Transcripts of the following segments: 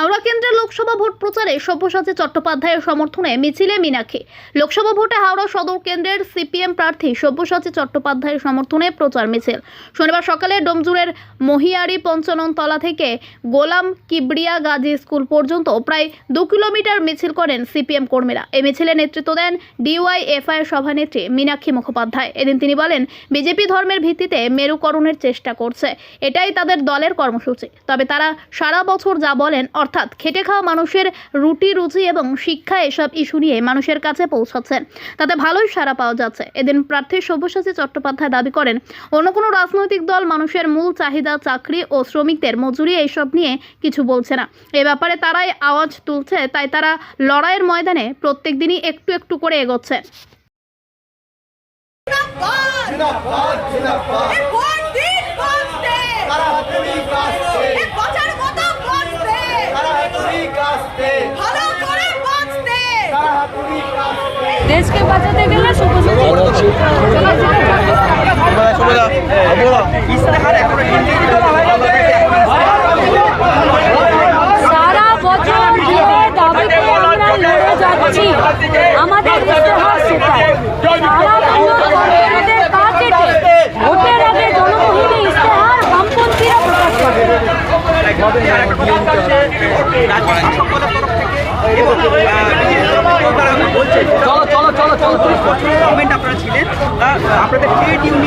হাওড়া কেন্দ্রে লোকসভা ভোট প্রচারে সব্যসাচী চট্টোপাধ্যায়ের সমর্থনে মিছিলে মীনাক্ষী। লোকসভা ভোটে হাওড়া সদর কেন্দ্রের সিপিএম প্রার্থী সব্যসাচী চট্টোপাধ্যায়ের সমর্থনে প্রচার মিছিল। শনিবার সকালে ডোমজুরের মহিয়ারি পঞ্চাননতলা থেকে গোলাম কিবরিয়া গাজী স্কুল পর্যন্ত প্রায় দু কিলোমিটার মিছিল করেন সিপিএম কর্মীরা। এই মিছিলে নেতৃত্ব দেন ডিওয়াইএফআই এর সভানেত্রী মীনাক্ষী মুখোপাধ্যায়। এদিন তিনি বলেন, বিজেপি ধর্মের ভিত্তিতে মেরুকরণের চেষ্টা করছে। এটাই তাদের দলের কর্মসূচি। তবে তারা সারা বছর যা বলেন অর্থাৎ খেটে খাওয়া মানুষের রুটি রুচি এবং শিক্ষা এসব ইস্যু নিয়ে মানুষের কাছে পৌঁছাচ্ছেন তাতে ভালোই সাড়া পাওয়া যাচ্ছে। এদিন প্রার্থী সব্যসাচী চট্টোপাধ্যায় দাবি করেন অন্য কোনো রাজনৈতিক দল মানুষের মূল চাহিদা চাকরি ও শ্রমিকদের মজুরি এইসব নিয়ে কিছু বলছে না। এ ব্যাপারে তারাই আওয়াজ তুলছে তাই তারা লড়াইয়ের ময়দানে প্রত্যেক দিনই একটু একটু করে এগোচ্ছে জিন্দাবাদ এ ভোট দিন বাঁচতে এ বাঁচার মতো বাঁচতে ভালো করে বাঁচতে দেশকে বাঁচাতে গেলে সারা বছর ধরে দাবিতে আমরা লড়ে যাচ্ছি। আমাদের ইস্তেহার সেটাই। সারা বছর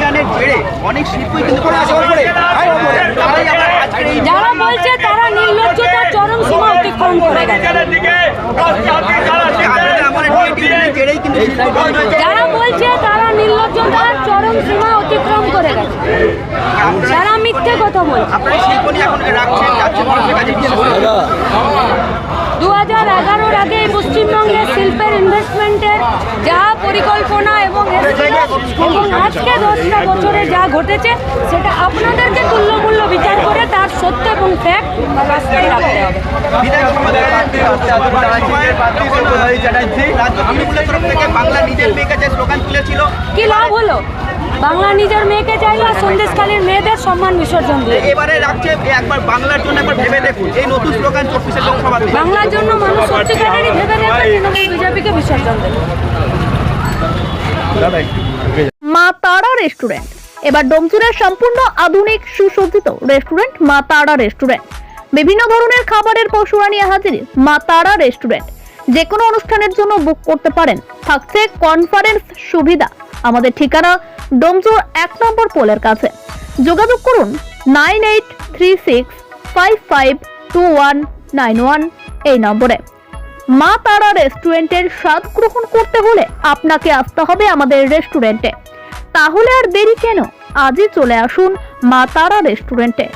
অনেক শিল্পই কিন্তু যারা বলছে তারা নির্লজ্জতার চরম সীমা অতিক্রম করে যারা বলছে তারা নির্লজ্জতার চরম সীমা অতিক্রম করে গেছে। যারা মিথ্যে কথা বলছে? দু হাজার এগারোর আগে পশ্চিমবঙ্গের শিল্পের ইনভেস্টমেন্টের যা পরিকল্পনা এবং আজকে দশটা বছরে যা ঘটেছে সেটা আপনাদেরকে তুল্যমূল্য বিচার করে তার সত্য এবং ফ্যাক্ট রাস্তায় রাখতে হবে। কি লাভ হলো? বাংলা নিজের মেয়েকে চাইলো আর সন্দেশকালীর মেয়েদের সম্মান বিসর্জন দিল। এবারে রাখছে একবার বাংলার জন্য একবার ভেবে দেখুন। এই নতুন স্লোগান চব্বিশে লোকসভাতে। বাংলার জন্য মানুষ সত্যিকারেরই ভেবে দেখবে তৃণমূল বিজেপিকে বিসর্জন দেবে। মা তারা রেস্টুরেন্ট। এবার ডোমচুরের সম্পূর্ণ আধুনিক সুসজ্জিত রেস্টুরেন্ট মা তারা রেস্টুরেন্ট। বিভিন্ন ধরনের খাবারের পশুরা নিয়ে হাজির মা তারা রেস্টুরেন্ট। যে কোনো অনুষ্ঠানের জন্য বুক করতে পারেন। থাকছে কনফারেন্স সুবিধা। আমাদের ঠিকানা ডোমচুর এক নম্বর পোলের কাছে। যোগাযোগ করুন nine eight three six five five two one nine one এই নম্বরে। মা তারা রেস্টুরেন্টের স্বাদ গ্রহণ করতে হলে আপনাকে আসতে হবে আমাদের রেস্টুরেন্টে। তাহলে আর দেরি কেন? আজই চলে আসুন মা তারা রেস্টুরেন্টে।